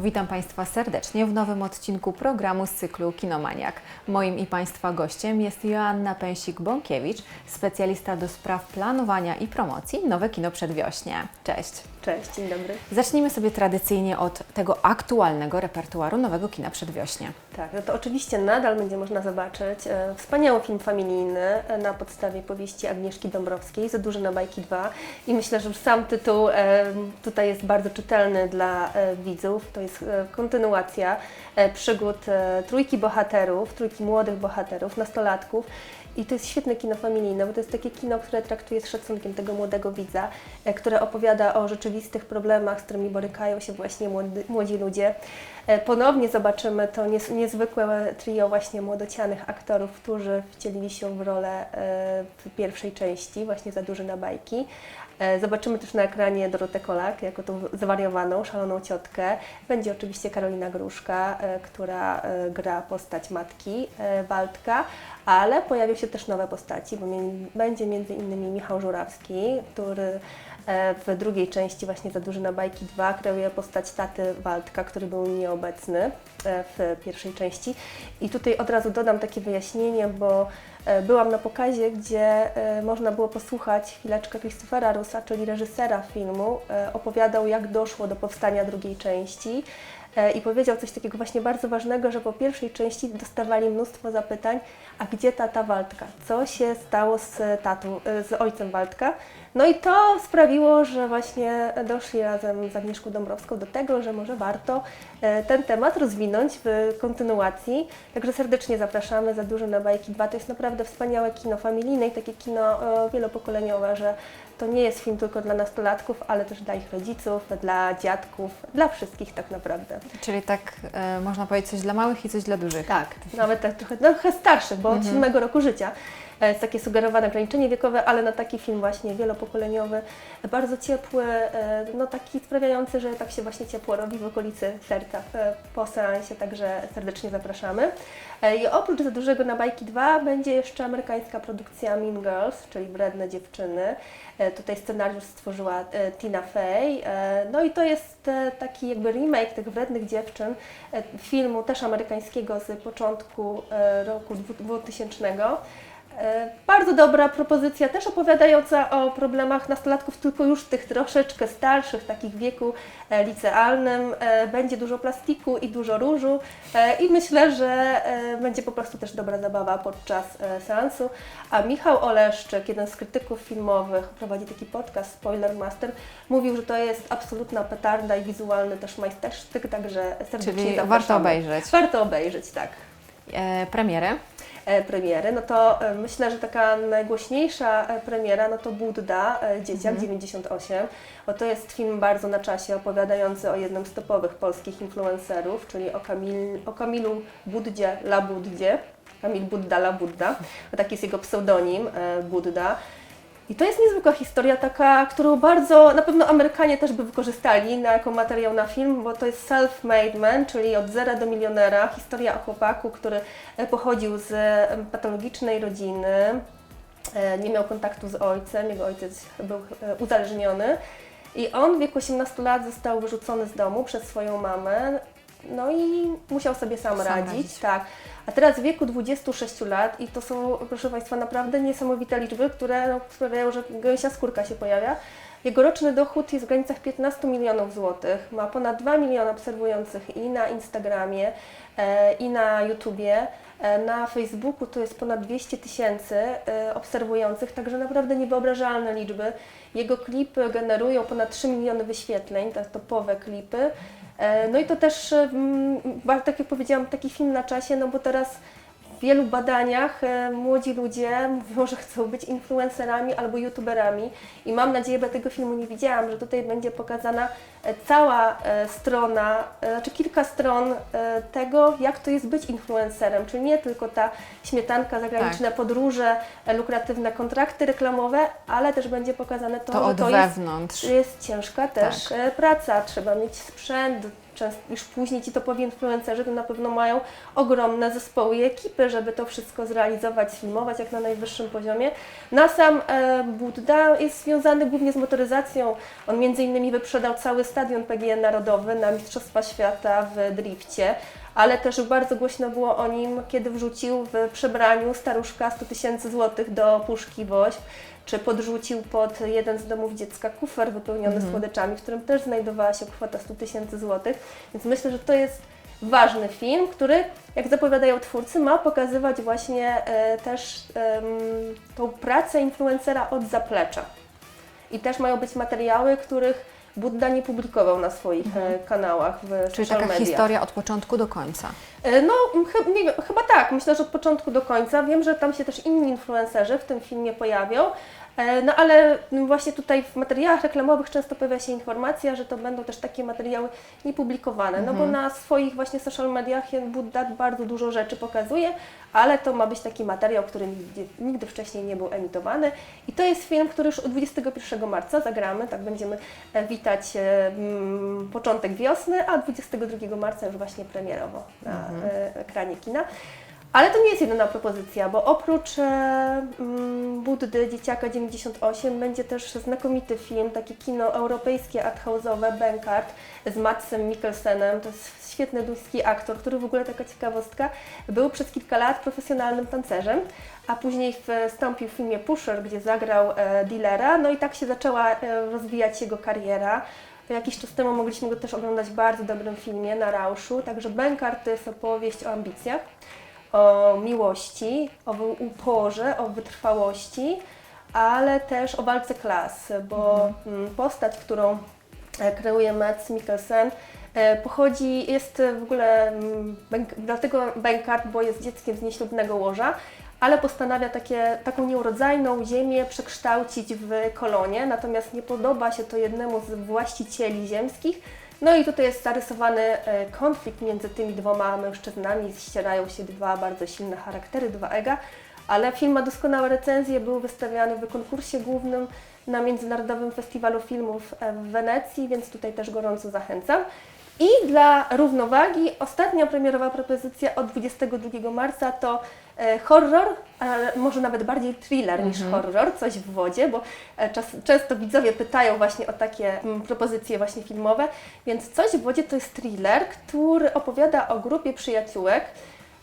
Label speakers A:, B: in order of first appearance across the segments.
A: Witam Państwa serdecznie w nowym odcinku programu z cyklu Kinomaniak. Moim i Państwa gościem jest Joanna Pęsik-Bąkiewicz, specjalista do spraw planowania i promocji Nowe Kino Przedwiośnie. Cześć!
B: Cześć, dzień dobry.
A: Zacznijmy sobie tradycyjnie od tego aktualnego repertuaru Nowego Kina Przedwiośnie.
B: Tak, no to oczywiście nadal będzie można zobaczyć e, wspaniały film familijny e, na podstawie powieści Agnieszki Dąbrowskiej, Za duże na bajki 2 i myślę, że sam tytuł e, tutaj jest bardzo czytelny dla widzów. To jest kontynuacja przygód trójki bohaterów, trójki młodych bohaterów, nastolatków i to jest świetne kino familijne, bo to jest takie kino, które traktuje z szacunkiem tego młodego widza, e, które opowiada o rzeczywistych problemach, z którymi borykają się właśnie młody, młodzi ludzie. E, Ponownie zobaczymy to niezwykłe trio właśnie młodocianych aktorów, którzy wcielili się w rolę e, w pierwszej części, właśnie za duże na bajki. E, Zobaczymy też na ekranie Dorotę Kolak jako tą zwariowaną, szaloną ciotkę. Będzie oczywiście Karolina Gruszka, e, która e, gra postać matki Waldka, ale pojawią się też nowe postaci, bo będzie między innymi Michał Żurawski, który w drugiej części właśnie za duży na bajki 2 kreuje postać taty Waldka, który był nieobecny e, w pierwszej części. I tutaj od razu dodam takie wyjaśnienie, bo e, byłam na pokazie, gdzie e, można było posłuchać chwileczkę Christophera Russa, czyli reżysera filmu, e, opowiadał jak doszło do powstania drugiej części. E, I powiedział coś takiego właśnie bardzo ważnego, że po pierwszej części dostawali mnóstwo zapytań, a gdzie tata Waldka? Co się stało z tatą, e, z ojcem Waldka? No i to sprawiło, że właśnie doszli razem z Agnieszką Dąbrowską do tego, że może warto e, ten temat rozwinąć w kontynuacji. Także serdecznie zapraszamy za Duże na Bajki 2. To jest naprawdę wspaniałe kino familijne i takie kino wielopokoleniowe, że to nie jest film tylko dla nastolatków, ale też dla ich rodziców, dla dziadków, dla wszystkich tak naprawdę.
A: Czyli tak e, można powiedzieć coś dla małych i coś dla dużych.
B: Tak, nawet tak trochę, no, trochę starszych, bo od siódmego roku życia. Jest takie sugerowane ograniczenie wiekowe, ale na taki film właśnie wielopokoleniowy, bardzo ciepły, e, no taki sprawiający, że tak się właśnie ciepło robi w okolicy serca e, po seansie, także serdecznie zapraszamy. E, I oprócz Za dużego na bajki 2 będzie jeszcze amerykańska produkcja Mean Girls, czyli Wredne dziewczyny. Tutaj scenariusz stworzyła Tina Fey. No i to jest taki jakby remake tych Wrednych dziewczyn, filmu też amerykańskiego z początku roku dwu- 2000. E, Bardzo dobra propozycja, też opowiadająca o problemach nastolatków, tylko już tych troszeczkę starszych, takich w wieku e, licealnym. E, Będzie dużo plastiku i dużo różu i myślę, że będzie po prostu też dobra zabawa podczas seansu. A Michał Oleszczyk, jeden z krytyków filmowych, prowadzi taki podcast Spoiler Master, mówił, że to jest absolutna petarda i wizualny też majstersztyk, także serdecznie
A: Czyli
B: zapraszamy.
A: warto obejrzeć.
B: Warto obejrzeć, tak
A: E, premiery.
B: E, premiery, no to e, myślę, że taka najgłośniejsza e, premiera, no to Budda, Dzieciak 98, bo to jest film bardzo na czasie, opowiadający o jednym z topowych polskich influencerów, czyli o, Kamil, o Kamilu Buddzie La Buddzie, Kamil Budda La Budda, taki jest jego pseudonim, Budda. I to jest niezwykła historia, taka, którą bardzo na pewno Amerykanie też by wykorzystali na, jako materiał na film, bo to jest self-made man, czyli od zera do milionera. Historia o chłopaku, który e, pochodził z em, patologicznej rodziny, e, nie miał kontaktu z ojcem, jego ojciec był e, uzależniony. I on w wieku 18 lat został wyrzucony z domu przez swoją mamę, no i musiał sobie sam,
A: Sam
B: radzić.
A: radzić.
B: Tak. A teraz w wieku 26 lat i to są, proszę Państwa, naprawdę niesamowite liczby, które no, sprawiają, że gęsia skórka się pojawia. Jego roczny dochód jest w granicach 15 milionów złotych. Ma ponad 2 miliony obserwujących i na Instagramie, e, i na YouTubie. E, Na Facebooku to jest ponad 200 tysięcy e, obserwujących, także naprawdę niewyobrażalne liczby. Jego klipy generują ponad 3 miliony wyświetleń, te topowe klipy. E, No i to też, ba- tak jak powiedziałam, taki film na czasie, no bo teraz w wielu badaniach e, młodzi ludzie mówią, że chcą być influencerami albo youtuberami i mam nadzieję, bo tego filmu nie widziałam, że tutaj będzie pokazana e, cała e, strona, znaczy kilka stron tego, jak to jest być influencerem, czyli nie tylko ta śmietanka, zagraniczne podróże, e, lukratywne kontrakty reklamowe, ale też będzie pokazane to,
A: To
B: że
A: od
B: to jest
A: wewnątrz.
B: jest ciężka też
A: Tak.
B: praca, trzeba mieć sprzęt, często już później ci topowi influencerzy to na pewno mają ogromne zespoły i ekipy, żeby to wszystko zrealizować, sfilmować jak na najwyższym poziomie. Na sam e, Budda jest związany głównie z motoryzacją. On między innymi wyprzedał cały stadion PGN Narodowy na Mistrzostwa Świata w drifcie, ale też bardzo głośno było o nim, kiedy wrzucił w przebraniu staruszka 100 tysięcy złotych do puszki Woźb, czy podrzucił pod jeden z domów dziecka kufer wypełniony słodyczami, w którym też znajdowała się kwota 100 tysięcy złotych. Więc myślę, że to jest ważny film, który, jak zapowiadają twórcy, ma pokazywać właśnie e, też tą pracę influencera od zaplecza. I też mają być materiały, których Budda nie publikował na swoich e, kanałach w
A: Czyli
B: social
A: taka
B: mediach.
A: historia od początku do końca.
B: E, No, chy- nie chyba tak. Myślę, że od początku do końca. Wiem, że tam się też inni influencerzy w tym filmie pojawią. E, No ale właśnie tutaj w materiałach reklamowych często pojawia się informacja, że to będą też takie materiały niepublikowane, no bo na swoich właśnie social mediach Jan Budda bardzo dużo rzeczy pokazuje, ale to ma być taki materiał, który nigdy, nigdy wcześniej nie był emitowany. I to jest film, który już 21 marca zagramy, tak będziemy e, witać e, mm, początek wiosny, a 22 marca już właśnie premierowo na e, ekranie kina. Ale to nie jest jedyna propozycja, bo oprócz e, mm, Buddy Dzieciaka 98 będzie też znakomity film, takie kino europejskie, arthouse'owe, Bankart z Matsem Mikkelsenem. To jest świetny duński aktor, który w ogóle taka ciekawostka, był przez kilka lat profesjonalnym tancerzem, a później wstąpił w filmie Pusher, gdzie zagrał e, dealera, no i tak się zaczęła e, rozwijać jego kariera. Jakiś czas temu mogliśmy go też oglądać w bardzo dobrym filmie na Rauszu, także Bankart to jest opowieść o ambicjach, o miłości, o uporze, o wytrwałości, ale też o walce klas, bo mm, postać, którą e, kreuje Mads Mikkelsen, e, pochodzi, jest w ogóle, mm, dlatego Bankart, bo jest dzieckiem z nieślubnego łoża, ale postanawia takie, taką nieurodzajną ziemię przekształcić w kolonię, natomiast nie podoba się to jednemu z właścicieli ziemskich, no i tutaj jest zarysowany e, konflikt między tymi dwoma mężczyznami, ścierają się dwa bardzo silne charaktery, dwa ega, ale film ma doskonałe recenzje, był wystawiany w konkursie głównym na Międzynarodowym Festiwalu Filmów e, w Wenecji, więc tutaj też gorąco zachęcam. I dla równowagi ostatnia premierowa propozycja od 22 marca to e, horror, ale może nawet bardziej thriller niż horror, coś w wodzie, bo e, czas, często widzowie pytają właśnie o takie mm, propozycje właśnie filmowe, więc coś w wodzie to jest thriller, który opowiada o grupie przyjaciółek,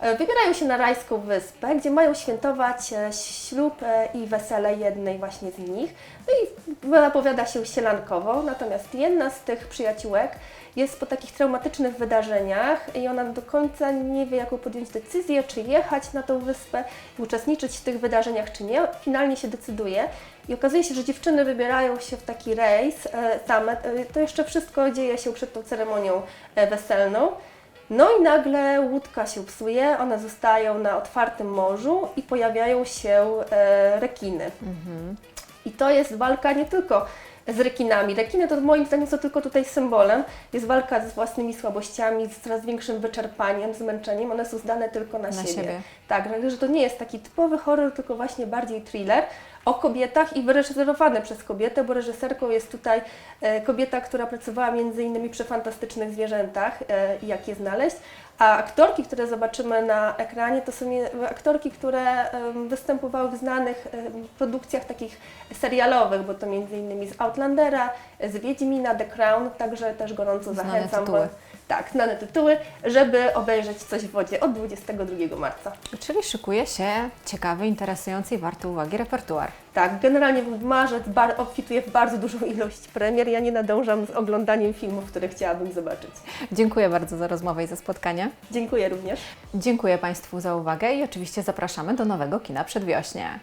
B: E, Wybierają się na rajską wyspę, gdzie mają świętować ślub i wesele jednej właśnie z nich. No i zapowiada się sielankowo, natomiast jedna z tych przyjaciółek jest po takich traumatycznych wydarzeniach i ona do końca nie wie, jaką podjąć decyzję, czy jechać na tą wyspę i uczestniczyć w tych wydarzeniach, czy nie. Finalnie się decyduje i okazuje się, że dziewczyny wybierają się w taki rejs e, same. E, To jeszcze wszystko dzieje się przed tą ceremonią e, weselną. No i nagle łódka się psuje, one zostają na otwartym morzu i pojawiają się rekiny. I to jest walka nie tylko z rekinami. Rekiny to moim zdaniem są tylko tutaj symbolem. Jest walka z własnymi słabościami, z coraz większym wyczerpaniem, zmęczeniem. One są zdane tylko na,
A: Na
B: siebie.
A: siebie.
B: Tak, że to nie jest taki typowy horror, tylko właśnie bardziej thriller o kobietach i wyreżyserowany przez kobietę, bo reżyserką jest tutaj e, kobieta, która pracowała między innymi przy fantastycznych zwierzętach e, i jak je znaleźć. A aktorki, które zobaczymy na ekranie, to są aktorki, które występowały w znanych produkcjach takich serialowych, bo to między innymi z Outlandera, z Wiedźmina, The Crown, także też gorąco
A: Znane
B: zachęcam.
A: tytuły.
B: Tak, znane tytuły, żeby obejrzeć coś w wodzie od 22 marca.
A: Czyli szykuje się ciekawy, interesujący i warty uwagi repertuar.
B: Tak, generalnie marzec bar- obfituje w bardzo dużą ilość premier. Ja nie nadążam z oglądaniem filmów, które chciałabym zobaczyć.
A: Dziękuję bardzo za rozmowę i za spotkanie.
B: Dziękuję również.
A: Dziękuję Państwu za uwagę i oczywiście zapraszamy do nowego kina przedwiośnie.